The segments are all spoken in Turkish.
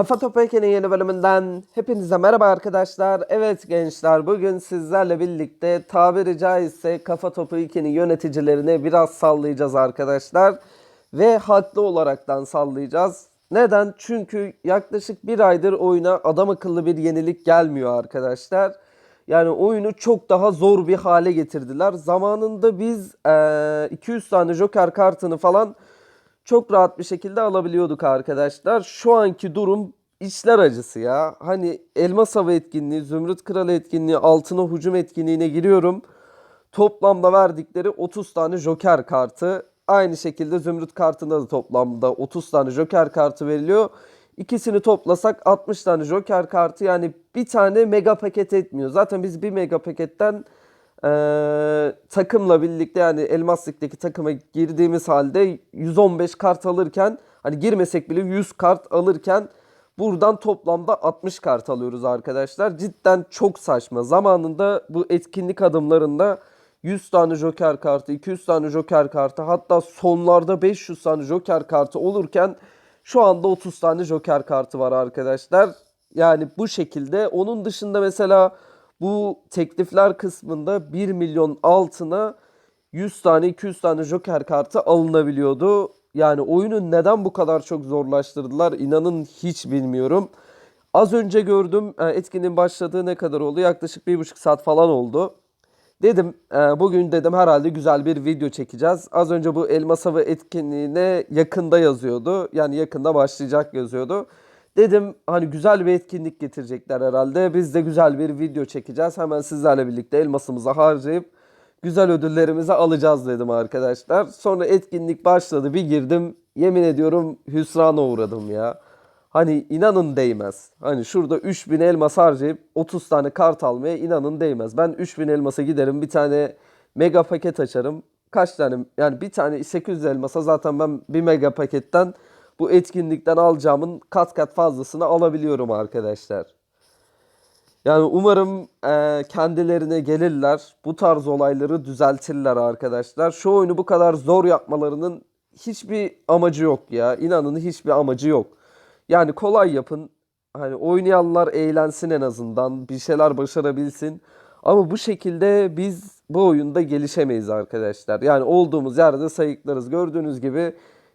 Kafa Topu Eken'in yeni bölümünden hepinize merhaba arkadaşlar. Evet gençler bugün sizlerle birlikte tabiri caizse Kafa Topu Eken'in yöneticilerine biraz sallayacağız arkadaşlar. Ve haklı olaraktan sallayacağız. Neden? Çünkü yaklaşık bir aydır oyuna adam akıllı bir yenilik gelmiyor arkadaşlar. Yani oyunu çok daha zor bir hale getirdiler. Zamanında biz eee, 200 tane Joker kartını falan çok rahat bir şekilde alabiliyorduk arkadaşlar. Şu anki durum içler acısı ya. Hani Elmas Hava etkinliği, Zümrüt Kralı etkinliği, Altına Hücum etkinliğine giriyorum. Toplamda verdikleri 30 tane Joker kartı. Aynı şekilde Zümrüt kartında da toplamda 30 tane Joker kartı veriliyor. İkisini toplasak 60 tane Joker kartı yani bir tane mega paket etmiyor. Zaten biz bir mega paketten eee, takımla birlikte yani Elmas Lig'deki takıma girdiğimiz halde 115 kart alırken hani girmesek bile 100 kart alırken buradan toplamda 60 kart alıyoruz arkadaşlar. Cidden çok saçma. Zamanında bu etkinlik adımlarında 100 tane Joker kartı, 200 tane Joker kartı hatta sonlarda 500 tane Joker kartı olurken şu anda 30 tane Joker kartı var arkadaşlar. Yani bu şekilde. Onun dışında mesela bu teklifler kısmında 1 milyon altına 100 tane 200 tane Joker kartı alınabiliyordu. Yani oyunu neden bu kadar çok zorlaştırdılar inanın hiç bilmiyorum. Az önce gördüm e, etkinin başladığı ne kadar oldu? Yaklaşık bir buçuk saat falan oldu. Dedim e, bugün dedim herhalde güzel bir video çekeceğiz. Az önce bu Elmas Avı etkinliğine yakında yazıyordu. Yani yakında başlayacak yazıyordu. Dedim hani güzel bir etkinlik getirecekler herhalde. Biz de güzel bir video çekeceğiz. Hemen sizlerle birlikte elmasımızı harcayıp güzel ödüllerimizi alacağız dedim arkadaşlar. Sonra etkinlik başladı. Bir girdim. Yemin ediyorum hüsrana uğradım ya. Hani inanın değmez. Hani şurada 3000 elmas harcayıp 30 tane kart almaya inanın değmez. Ben 3000 elmasa giderim bir tane mega paket açarım. Kaç tane yani bir tane 800 elmasa zaten ben bir mega paketten bu etkinlikten alacağımın kat kat fazlasını alabiliyorum arkadaşlar. Yani umarım eee, kendilerine gelirler. Bu tarz olayları düzeltirler arkadaşlar. Şu oyunu bu kadar zor yapmalarının hiçbir amacı yok ya. İnanın hiçbir amacı yok. Yani kolay yapın. Hani oynayanlar eğlensin en azından. Bir şeyler başarabilsin. Ama bu şekilde biz bu oyunda gelişemeyiz arkadaşlar. Yani olduğumuz yerde sayıklarız. Gördüğünüz gibi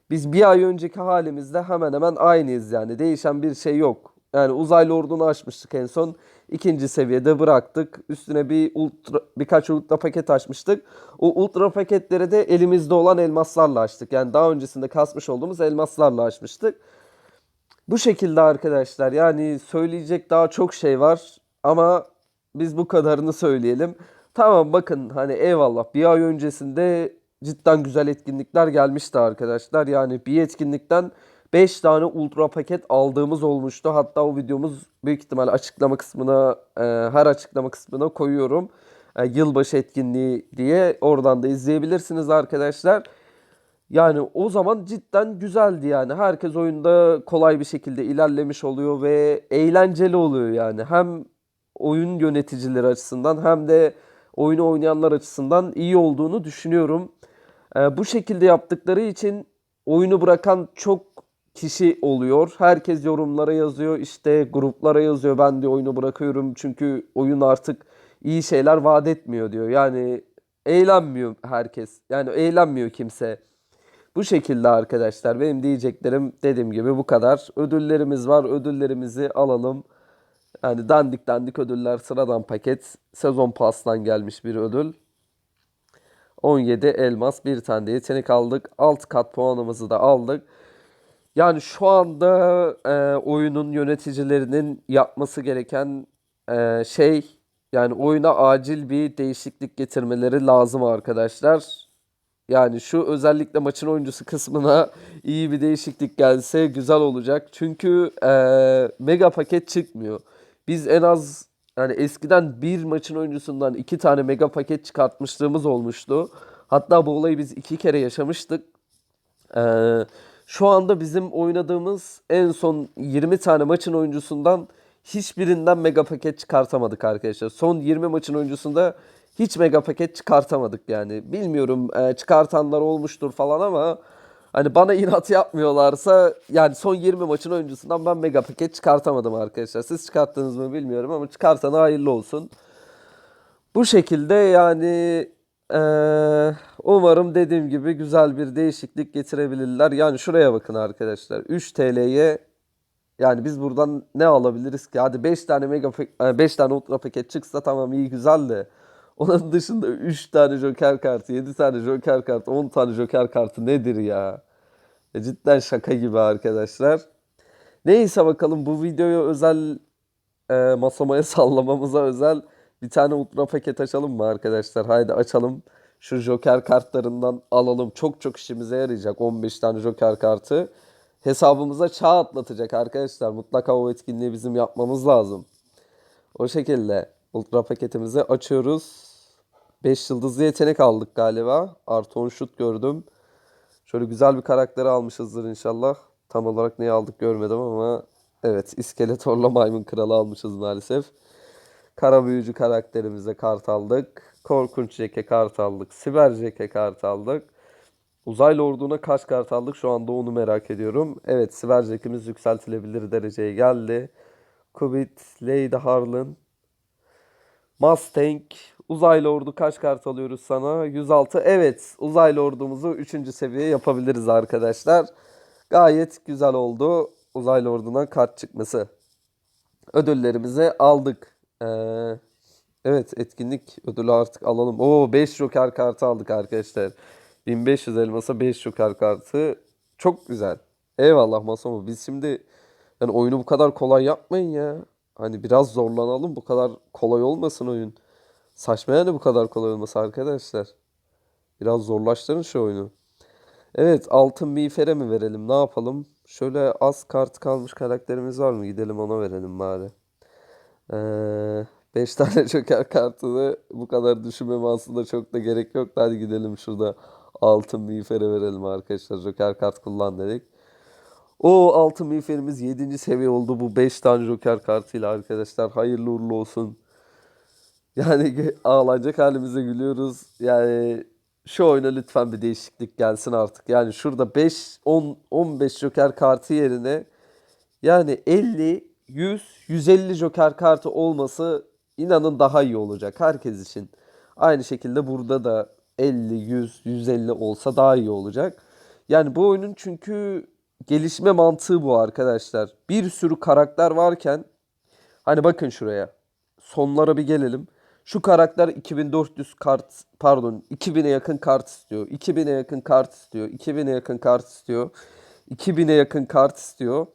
biz bir ay önceki halimizde hemen hemen aynıyız yani. Değişen bir şey yok. Yani uzaylı ordunu açmıştık en son. ikinci seviyede bıraktık. Üstüne bir ultra, birkaç ultra paket açmıştık. O ultra paketleri de elimizde olan elmaslarla açtık. Yani daha öncesinde kasmış olduğumuz elmaslarla açmıştık. Bu şekilde arkadaşlar yani söyleyecek daha çok şey var ama biz bu kadarını söyleyelim. Tamam bakın hani eyvallah bir ay öncesinde cidden güzel etkinlikler gelmişti arkadaşlar. Yani bir etkinlikten 5 tane ultra paket aldığımız olmuştu. Hatta o videomuz büyük ihtimal açıklama kısmına e, her açıklama kısmına koyuyorum. E, yılbaşı etkinliği diye oradan da izleyebilirsiniz arkadaşlar. Yani o zaman cidden güzeldi yani. Herkes oyunda kolay bir şekilde ilerlemiş oluyor ve eğlenceli oluyor yani. Hem oyun yöneticileri açısından hem de oyunu oynayanlar açısından iyi olduğunu düşünüyorum. Ee, bu şekilde yaptıkları için oyunu bırakan çok kişi oluyor. Herkes yorumlara yazıyor, işte gruplara yazıyor. Ben de oyunu bırakıyorum çünkü oyun artık iyi şeyler vaat etmiyor diyor. Yani eğlenmiyor herkes. Yani eğlenmiyor kimse. Bu şekilde arkadaşlar benim diyeceklerim dediğim gibi bu kadar. Ödüllerimiz var. Ödüllerimizi alalım. Yani dandik dandik ödüller sıradan paket. Sezon pastan gelmiş bir ödül. 17 elmas bir tane de yetenek aldık. Alt kat puanımızı da aldık. Yani şu anda e, oyunun yöneticilerinin yapması gereken e, şey yani oyuna acil bir değişiklik getirmeleri lazım arkadaşlar. Yani şu özellikle maçın oyuncusu kısmına iyi bir değişiklik gelse güzel olacak. Çünkü eee, mega paket çıkmıyor. Biz en az yani eskiden bir maçın oyuncusundan iki tane mega paket çıkartmışlığımız olmuştu. Hatta bu olayı biz iki kere yaşamıştık. Eee, şu anda bizim oynadığımız en son 20 tane maçın oyuncusundan hiçbirinden mega paket çıkartamadık arkadaşlar. Son 20 maçın oyuncusunda hiç mega paket çıkartamadık yani. Bilmiyorum e, çıkartanlar olmuştur falan ama Hani bana inat yapmıyorlarsa yani son 20 maçın oyuncusundan ben mega paket çıkartamadım arkadaşlar. Siz çıkarttınız mı bilmiyorum ama çıkartana hayırlı olsun. Bu şekilde yani eee, umarım dediğim gibi güzel bir değişiklik getirebilirler. Yani şuraya bakın arkadaşlar. 3 TL'ye yani biz buradan ne alabiliriz ki? Hadi 5 tane mega 5 tane ultra paket çıksa tamam iyi güzel de. Onun dışında 3 tane joker kartı, 7 tane joker kartı, 10 tane joker kartı nedir ya? E, cidden şaka gibi arkadaşlar. Neyse bakalım bu videoya özel e, masamaya sallamamıza özel bir tane ultra paket açalım mı arkadaşlar? Haydi açalım. Şu joker kartlarından alalım. Çok çok işimize yarayacak 15 tane joker kartı. Hesabımıza çağ atlatacak arkadaşlar. Mutlaka o etkinliği bizim yapmamız lazım. O şekilde ultra paketimizi açıyoruz. 5 yıldızlı yetenek aldık galiba. Artı 10 şut gördüm. Şöyle güzel bir karakteri almışızdır inşallah. Tam olarak neyi aldık görmedim ama evet İskeletor'la Maymun Kralı almışız maalesef. Kara büyücü karakterimize kart aldık. Korkunç Jeke kart aldık. Siber Jeke kart aldık. Uzaylı orduna kaç kart aldık şu anda onu merak ediyorum. Evet Siber Jake'imiz yükseltilebilir dereceye geldi. Kubit, Lady Harlan, Mustang, uzaylı ordu kaç kart alıyoruz sana? 106. Evet uzaylı ordumuzu 3. seviye yapabiliriz arkadaşlar. Gayet güzel oldu uzaylı ordundan kart çıkması. Ödüllerimizi aldık. Ee, evet etkinlik ödülü artık alalım. Oo 5 joker kartı aldık arkadaşlar. 1500 elmasa 5 joker kartı. Çok güzel. Eyvallah Masomo. Biz şimdi yani oyunu bu kadar kolay yapmayın ya. Hani biraz zorlanalım. Bu kadar kolay olmasın oyun. Saçma yani bu kadar kolay olması arkadaşlar. Biraz zorlaştırın şu oyunu. Evet altın miğfere mi verelim ne yapalım? Şöyle az kart kalmış karakterimiz var mı? Gidelim ona verelim bari. 5 tane joker kartını bu kadar düşünmeme aslında çok da gerek yok. Hadi gidelim şurada altın miğfere verelim arkadaşlar. Joker kart kullan dedik. O altın miğferimiz 7. seviye oldu bu 5 tane joker kartıyla arkadaşlar. Hayırlı uğurlu olsun. Yani ağlanacak halimize gülüyoruz. Yani şu oyuna lütfen bir değişiklik gelsin artık. Yani şurada 5 10 15 joker kartı yerine yani 50 100 150 joker kartı olması inanın daha iyi olacak herkes için. Aynı şekilde burada da 50 100 150 olsa daha iyi olacak. Yani bu oyunun çünkü gelişme mantığı bu arkadaşlar. Bir sürü karakter varken Hani bakın şuraya. Sonlara bir gelelim. Şu karakter 2400 kart pardon 2000'e yakın kart istiyor. 2000'e yakın kart istiyor. 2000'e yakın kart istiyor. 2000'e yakın kart istiyor.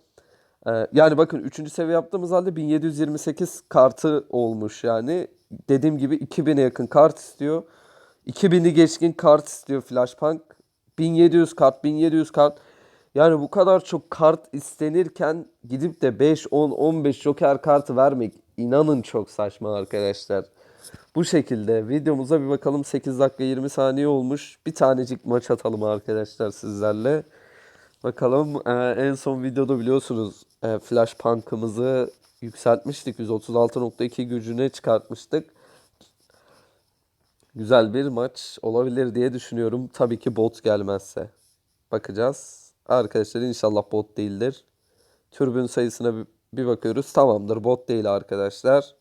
Ee, yani bakın 3. seviye yaptığımız halde 1728 kartı olmuş yani. Dediğim gibi 2000'e yakın kart istiyor. 2000'i geçkin kart istiyor Flashpunk. 1700 kart, 1700 kart. Yani bu kadar çok kart istenirken gidip de 5, 10, 15 joker kartı vermek inanın çok saçma arkadaşlar. Bu şekilde videomuza bir bakalım. 8 dakika 20 saniye olmuş. Bir tanecik maç atalım arkadaşlar sizlerle. Bakalım e, en son videoda biliyorsunuz e, Flash Punk'ımızı yükseltmiştik. 136.2 gücüne çıkartmıştık. Güzel bir maç olabilir diye düşünüyorum. Tabii ki bot gelmezse. Bakacağız. Arkadaşlar inşallah bot değildir. Türbün sayısına bir, bakıyoruz. Tamamdır bot değil arkadaşlar.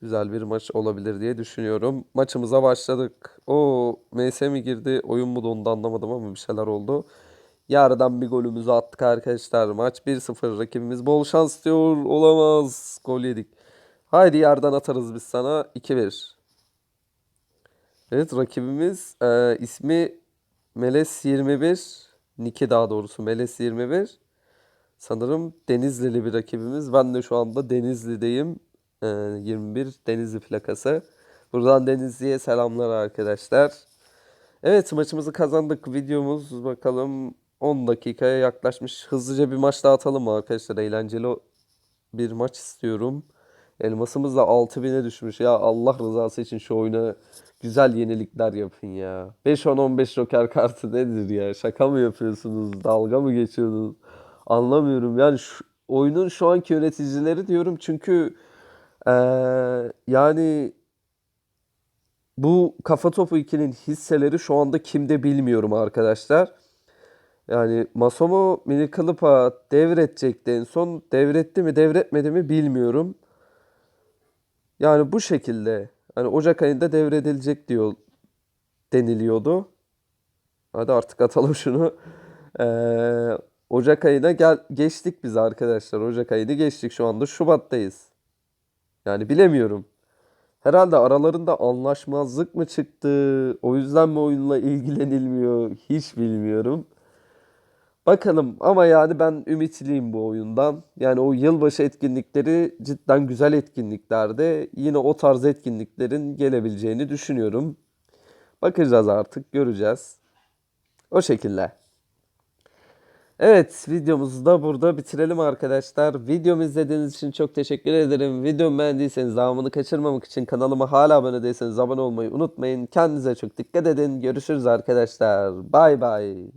Güzel bir maç olabilir diye düşünüyorum. Maçımıza başladık. O MS mi girdi? Oyun mu dondu anlamadım ama bir şeyler oldu. Yarıdan bir golümüzü attık arkadaşlar. Maç 1-0. Rakibimiz bol şans diyor. Olamaz. Gol yedik. Haydi yerden atarız biz sana. 2-1. Evet rakibimiz e, ismi Meles 21. Niki daha doğrusu Meles 21. Sanırım Denizlili bir rakibimiz. Ben de şu anda Denizli'deyim. E, 21 Denizli plakası. Buradan Denizli'ye selamlar arkadaşlar. Evet maçımızı kazandık. Videomuz bakalım 10 dakikaya yaklaşmış. Hızlıca bir maç daha atalım mı arkadaşlar? Eğlenceli bir maç istiyorum. Elmasımız da 6000'e düşmüş. Ya Allah rızası için şu oyuna güzel yenilikler yapın ya. 5-10-15 joker kartı nedir ya? Şaka mı yapıyorsunuz? Dalga mı geçiyorsunuz? Anlamıyorum. Yani şu, oyunun şu anki yöneticileri diyorum çünkü eee, yani bu Kafa Topu 2'nin hisseleri şu anda kimde bilmiyorum arkadaşlar. Yani Masomo mini kılıpa devredecekti en son. Devretti mi devretmedi mi bilmiyorum. Yani bu şekilde. Hani Ocak ayında devredilecek diyor deniliyordu. Hadi artık atalım şunu. Ee, Ocak ayına gel geçtik biz arkadaşlar. Ocak ayını geçtik. Şu anda Şubat'tayız. Yani bilemiyorum. Herhalde aralarında anlaşmazlık mı çıktı? O yüzden mi oyunla ilgilenilmiyor? Hiç bilmiyorum. Bakalım ama yani ben ümitliyim bu oyundan. Yani o yılbaşı etkinlikleri cidden güzel etkinliklerdi. Yine o tarz etkinliklerin gelebileceğini düşünüyorum. Bakacağız artık, göreceğiz. O şekilde. Evet, videomuzu da burada bitirelim arkadaşlar. Videomu izlediğiniz için çok teşekkür ederim. Videomu beğendiyseniz devamını kaçırmamak için kanalıma hala abone değilseniz abone olmayı unutmayın. Kendinize çok dikkat edin. Görüşürüz arkadaşlar. Bay bay.